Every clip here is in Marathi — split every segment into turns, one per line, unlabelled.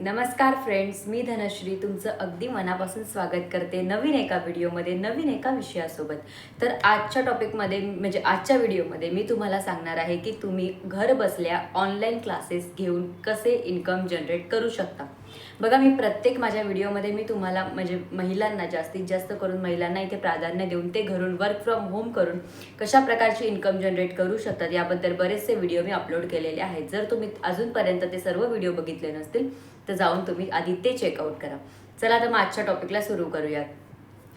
नमस्कार फ्रेंड्स मी धनश्री. तुमचं अगदी मनापासून स्वागत करते नवीन एका व्हिडिओमध्ये नवीन एका विषयासोबत. तर आजच्या टॉपिकमध्ये म्हणजे आजच्या व्हिडिओमध्ये मी तुम्हाला सांगणार आहे की तुम्ही घर बसल्या ऑनलाईन क्लासेस घेऊन कसे इन्कम जनरेट करू शकता. बघा मी प्रत्येक माझ्या व्हिडिओमध्ये मी तुम्हाला म्हणजे महिलांना जास्तीत जास्त करून महिलांना इथे प्राधान्य देऊन ते घरून वर्क फ्रॉम होम करून कशा प्रकारची इन्कम जनरेट करू शकतात याबद्दल बरेचसे व्हिडिओ मी अपलोड केलेले आहेत. जर तुम्ही अजूनपर्यंत ते सर्व व्हिडिओ बघितले नसतील तर जाऊन तुम्ही आधी ते चेकआउट करा. चला तर मग आजच्या टॉपिकला सुरू करूयात.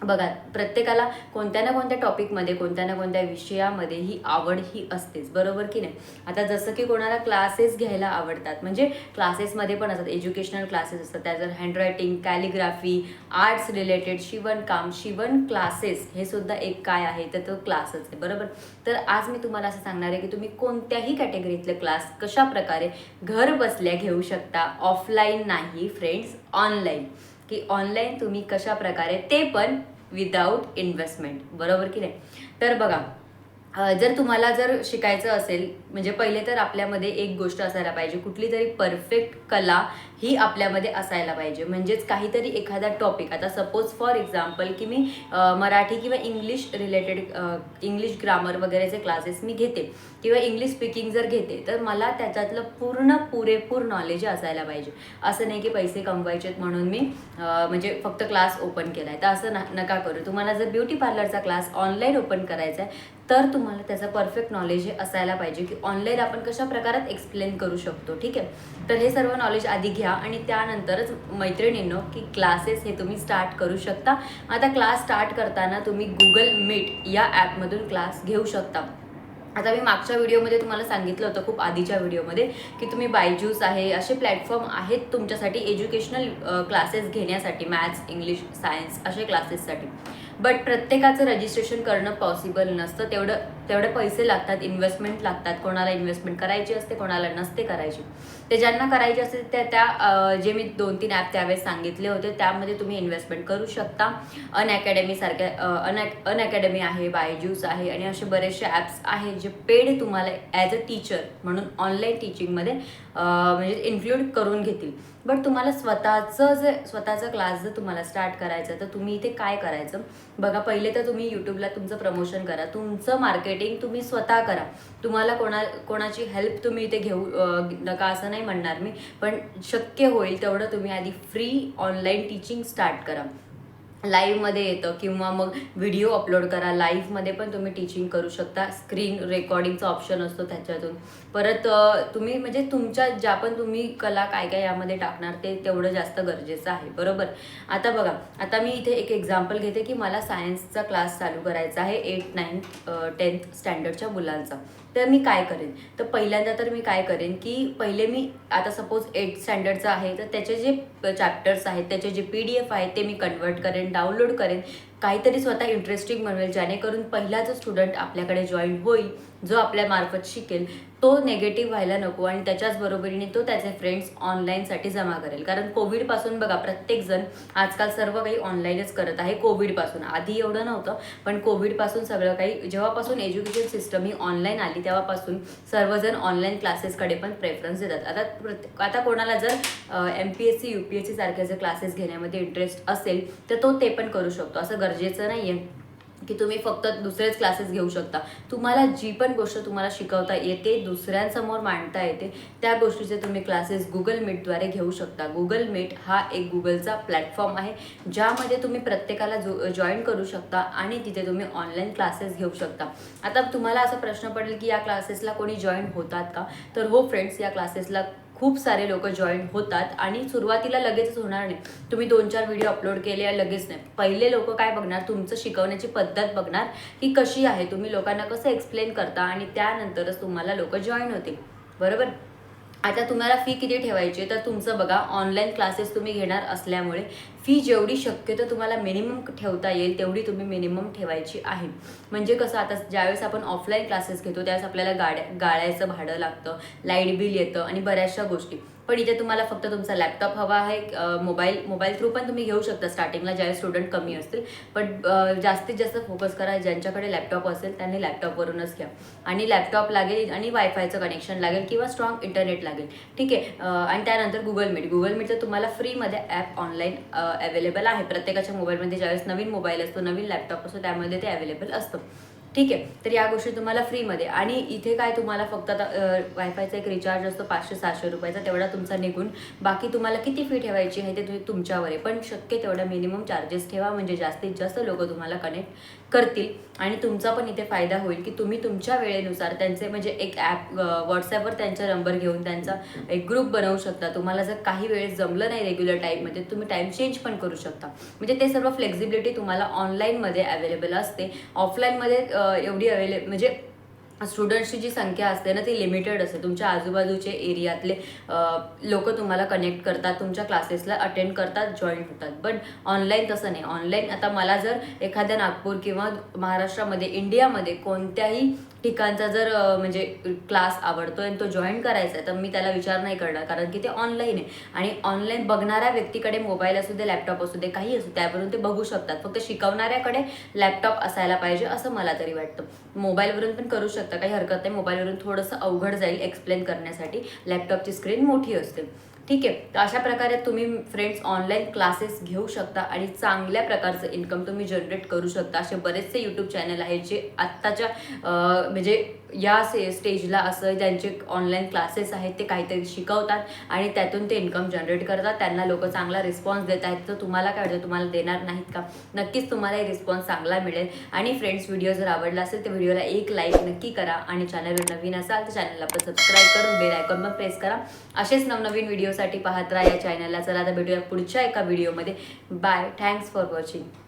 बघा प्रत्येकाला कोणत्या ना कोणत्या टॉपिकमध्ये कोणत्या ना कोणत्या विषयामध्ये ही आवड ही असतेच बरोबर की नाही? आता जसं की कोणाला क्लासेस घ्यायला आवडतात म्हणजे क्लासेसमध्ये पण असतात एज्युकेशनल क्लासेस असतात त्याचं हँडरायटिंग कॅलिग्राफी आर्ट्स रिलेटेड शिवणकाम शिवण क्लासेस हे सुद्धा एक काय आहे तर तो क्लासच आहे बरोबर? तर आज मी तुम्हाला असं सांगणार आहे की तुम्ही कोणत्याही कॅटेगरीतले क्लास कशा प्रकारे घर बसल्या घेऊ शकता ऑफलाईन नाही फ्रेंड्स ऑनलाईन की ऑनलाईन तुम्ही कशा प्रकारे ते पण विदाऊट इन्व्हेस्टमेंट बरोबर की नाही? तर बघा जर तुम्हाला जर शिकायचं असेल म्हणजे पहिले तर आपल्यामध्ये एक गोष्ट असायला पाहिजे. कुठली तरी परफेक्ट कला ही आपल्यामध्ये असायला पाहिजे. म्हणजेच काहीतरी एखादा टॉपिक आता सपोज फॉर एक्झाम्पल की मी मराठी किंवा इंग्लिश रिलेटेड इंग्लिश ग्रामर वगैरेचे क्लासेस मी घेते. किंवा इंग्लिश स्पीकिंग जर घेते तर मला त्याच्यातलं पूर्ण पुरेपूर नॉलेज असायला पाहिजे. असं नाही की पैसे कमवायचेत म्हणून मी म्हणजे फक्त क्लास ओपन केला आहे तर असं नका करू. तुम्हाला जर ब्युटी पार्लरचा क्लास ऑनलाईन ओपन करायचा आहे तर तुम्हाला त्याचं परफेक्ट नॉलेज हे असायला पाहिजे की ऑनलाईन आपण कशा प्रकारात एक्सप्लेन करू शकतो ठीक आहे? तर हे सर्व नॉलेज आधी घ्या आणि त्यानंतरच मैत्रिणींनो की क्लासेस हे तुम्ही स्टार्ट करू शकता. आता क्लास स्टार्ट करताना तुम्ही गुगल मीट या ॲपमधून क्लास घेऊ शकता. आता मी मागच्या व्हिडिओमध्ये तुम्हाला सांगितलं होतं खूप आधीच्या व्हिडिओमध्ये की तुम्ही बायजूस आहे असे प्लॅटफॉर्म आहेत तुमच्यासाठी एज्युकेशनल क्लासेस घेण्यासाठी मॅथ्स इंग्लिश सायन्स असे क्लासेससाठी बट प्रत्येकाचं रजिस्ट्रेशन करणं पॉसिबल नसतं. तेवढं तेवढे पैसे लागतात इन्व्हेस्टमेंट लागतात. कोणाला इन्व्हेस्टमेंट करायची असते कोणाला नसते करायची. ते ज्यांना करायचे असते त्या त्या जे मी दोन तीन ॲप त्यावेळेस सांगितले होते त्यामध्ये तुम्ही इन्व्हेस्टमेंट करू शकता. अन अकॅडमीसारख्या अन अन अकॅडमी आहे बायज्यूज आहे आणि असे बरेचसे ॲप्स आहेत जे पेड तुम्हाला ॲज अ टीचर म्हणून ऑनलाईन टीचिंगमध्ये म्हणजे इन्क्लूड करून घेतील. बट तुम्हाला स्वतःचं जे स्वतःचा क्लास जर तुम्हाला स्टार्ट करायचं तर तुम्ही इथे काय करायचं? बघा पहिले तर तुम्ही यूट्यूबला तुमचं प्रमोशन करा. तुमचं मार्केटिंग तुम्ही स्वतः करा. तुम्हाला कोणा कोणाची हेल्प तुम्ही इथे घेऊ नका असं नाही म्हणणार मी. पण शक्य होईल तेवढं तुम्ही आधी फ्री ऑनलाईन टीचिंग स्टार्ट करा. लाईव्हमध्ये येतं किंवा मग व्हिडिओ अपलोड करा. लाईव्हमध्ये पण तुम्ही टीचिंग करू शकता. स्क्रीन रेकॉर्डिंगचा ऑप्शन असतो त्याच्यातून. परत तुम्ही म्हणजे तुमच्या ज्या पण तुम्ही कला काय काय यामध्ये टाकणार ते तेवढं जास्त गरजेचं आहे. बरोबर? आता बघा आता मी इथे एक एक्झाम्पल घेते की मला सायन्सचा क्लास चालू करायचा आहे एट नाईन्थ टेन्थ स्टँडर्डच्या मुलांचा. तर मी काय करेन? तर पहिल्यांदा तर मी काय करेन की पहिले मी आता सपोज एट स्टँडर्डचं आहे तर त्याचे जे चॅप्टर्स आहेत त्याचे जे पी डी एफ आहेत ते मी कन्वर्ट करेन डाउनलोड करेन. काहीतरी स्वतः इंटरेस्टिंग बनवेल जेणेकरून पहिला जो स्टुडंट आपल्याकडे जॉईन होईल जो आपल्यामार्फत शिकेल तो नेगेटिव्ह व्हायला नको आणि त्याच्याच बरोबरीने तो त्याचे फ्रेंड्स ऑनलाईनसाठी जमा करेल. कारण कोविडपासून बघा प्रत्येकजण आजकाल सर्व काही ऑनलाईनच करत आहे कोविडपासून आधी एवढं नव्हतं पण कोविडपासून सगळं काही जेव्हापासून एज्युकेशन सिस्टम ही ऑनलाईन आली तेव्हापासून सर्वजण ऑनलाईन क्लासेसकडे पण प्रेफरन्स देतात. आता प्रत्येक आता कोणाला जर M P S C U P S C सारख्या जर क्लासेस घेण्यामध्ये इंटरेस्ट असेल तर तो ते पण करू शकतो. असं गरजेचं नाही आहे की तुम्ही फक्त दुसरेच क्लासेस घेऊ शकता. तुम्हाला जी पण गोष्ट तुम्हाला शिकवता येते दुसऱ्यांसमोर मांडता येते त्या गोष्टीचे तुम्ही क्लासेस गुगल मीटद्वारे घेऊ शकता. गुगल मीट हा एक गुगलचा प्लॅटफॉर्म आहे ज्यामध्ये तुम्ही प्रत्येकाला जो जॉईन करू शकता आणि तिथे तुम्ही ऑनलाईन क्लासेस घेऊ शकता. आता तुम्हाला असा प्रश्न पडेल की या क्लासेसला कोणी जॉईन होतात का? तर हो फ्रेंड्स या क्लासेसला खूप सारे लोक जॉईन होतात आणि सुरुवातीला लगेचच होणार नाही. तुम्ही दोन चार व्हिडिओ अपलोड केले लगेच नाही. पहिले लोक काय बघणार? तुमचं शिकवण्याची पद्धत बघणार की कशी आहे. तुम्ही लोकांना कसं एक्सप्लेन करता आणि त्यानंतरच तुम्हाला लोक जॉईन होतील. बरोबर? आता तुम्हाला फी किती ठेवायची आहे? तर तुमचं बघा ऑनलाईन क्लासेस तुम्ही घेणार असल्यामुळे फी जेवढी शक्यतो तुम्हाला मिनिमम ठेवता येईल तेवढी तुम्ही मिनिमम ठेवायची आहे. म्हणजे कसं आता ज्यावेळेस आपण ऑफलाईन क्लासेस घेतो त्यावेळेस आपल्याला गाड्या गाळ्याचं भाडं लागतं लाइट बिल येतं आणि बऱ्याचशा गोष्टी. पण इथे तुम्हाला फक्त तुमचा लॅपटॉप हवा आहे मोबाईल मोबाईल थ्रू पण तुम्ही घेऊ शकता स्टार्टिंगला ज्यावेळेस स्टुडंट कमी असतील. पण जास्तीत जास्त फोकस करा ज्यांच्याकडे लॅपटॉप असेल त्यांनी लॅपटॉपवरूनच घ्या. आणि लॅपटॉप लागेल आणि वायफायचं कनेक्शन लागेल किंवा स्ट्रॉंग इंटरनेट लागेल. ठीक आहे? आणि त्यानंतर गुगल मीट गुगल मीटचं तुम्हाला फ्रीमध्ये ॲप ऑनलाईन अवेलेबल आहे. प्रत्येकाच्या मोबाईलमध्ये ज्यावेळेस नवीन मोबाईल असतो नवीन लॅपटॉप असतो त्यामध्ये ते अवेलेबल असतं. ठीक आहे तर या गोष्टी तुम्हाला फ्रीमध्ये. आणि इथे काय तुम्हाला फक्त आता वायफायचा एक रिचार्ज असतो पाचशे सहाशे रुपयाचा तेवढा तुमचा निघून. बाकी तुम्हाला किती फी ठेवायची आहे ते तुम्ही तुमच्यावर आहे. पण शक्य तेवढा मिनिमम चार्जेस ठेवा म्हणजे जास्तीत जास्त लोक तुम्हाला कनेक्ट करतील. आणि तुमचा पण इथे फायदा होईल की तुम्ही तुमच्या वेळेनुसार त्यांचे म्हणजे एक ॲप व्हॉट्सॲपवर त्यांचा नंबर घेऊन त्यांचा एक ग्रुप बनवू शकता. तुम्हाला जर काही वेळेस जमलं नाही रेग्युलर टाईममध्ये तुम्ही टाईम चेंज पण करू शकता. म्हणजे ते सर्व फ्लेक्झिबिलिटी तुम्हाला ऑनलाईनमध्ये अवेलेबल असते. ऑफलाईनमध्ये एवढी अवेलेबल म्हणजे स्टुडंट्सची जी संख्या असते ना ती लिमिटेड असते. तुमच्या आजूबाजूचे एरियातले लोक तुम्हाला कनेक्ट करतात तुमच्या क्लासेसला अटेंड करतात जॉईन होतात. बट ऑनलाईन तसं नाही. ऑनलाईन आता मला जर एखाद्या नागपूर किंवा महाराष्ट्रामध्ये इंडियामध्ये कोणत्याही ठिकाणचा जर म्हणजे क्लास आवडतोय आणि तो जॉईन करायचा आहे तर मी त्याला विचार नाही करणार कारण की ते ऑनलाईन आहे. आणि ऑनलाईन बघणाऱ्या व्यक्तीकडे मोबाईल असू दे लॅपटॉप असू दे काही असू त्यावरून ते बघू शकतात. फक्त शिकवणाऱ्याकडे लॅपटॉप असायला पाहिजे असं मला तरी वाटतं. मोबाईलवरून पण करू शकता काही हरकत नाही. मोबाईलवरून थोडंसं अवघड जाईल एक्सप्लेन करण्यासाठी. लॅपटॉपची स्क्रीन मोठी असते. ठीक आहे तर अशा प्रकारे तुम्ही फ्रेंड्स ऑनलाईन क्लासेस घेऊ शकता आणि चांगल्या प्रकारचं इन्कम तुम्ही जनरेट करू शकता. असे बरेचसे यूट्यूब चॅनल आहेत जे आत्ताच्या म्हणजे या से स्टेजला असं ज्यांचे ऑनलाईन क्लासेस आहेत ते काहीतरी शिकवतात आणि त्यातून ते इन्कम जनरेट करतात. त्यांना लोक चांगला रिस्पॉन्स देत आहेत. तर तुम्हाला काय वाटतं? तुम्हाला देणार नाहीत का? नक्कीच तुम्हाला रिस्पॉन्स चांगला मिळेल. आणि फ्रेंड्स व्हिडिओ जर आवडला असेल तर व्हिडिओला एक लाईक नक्की करा आणि चॅनलवर नवीन असाल तर चॅनलला पण सबस्क्राईब करून बेल आयकॉन पण प्रेस करा. असेच नवनवीन व्हिडिओसाठी पाहत राहा या चॅनलला चला आता भेटूया पुढच्या एका व्हिडिओमध्ये बाय थँक्स फॉर वॉचिंग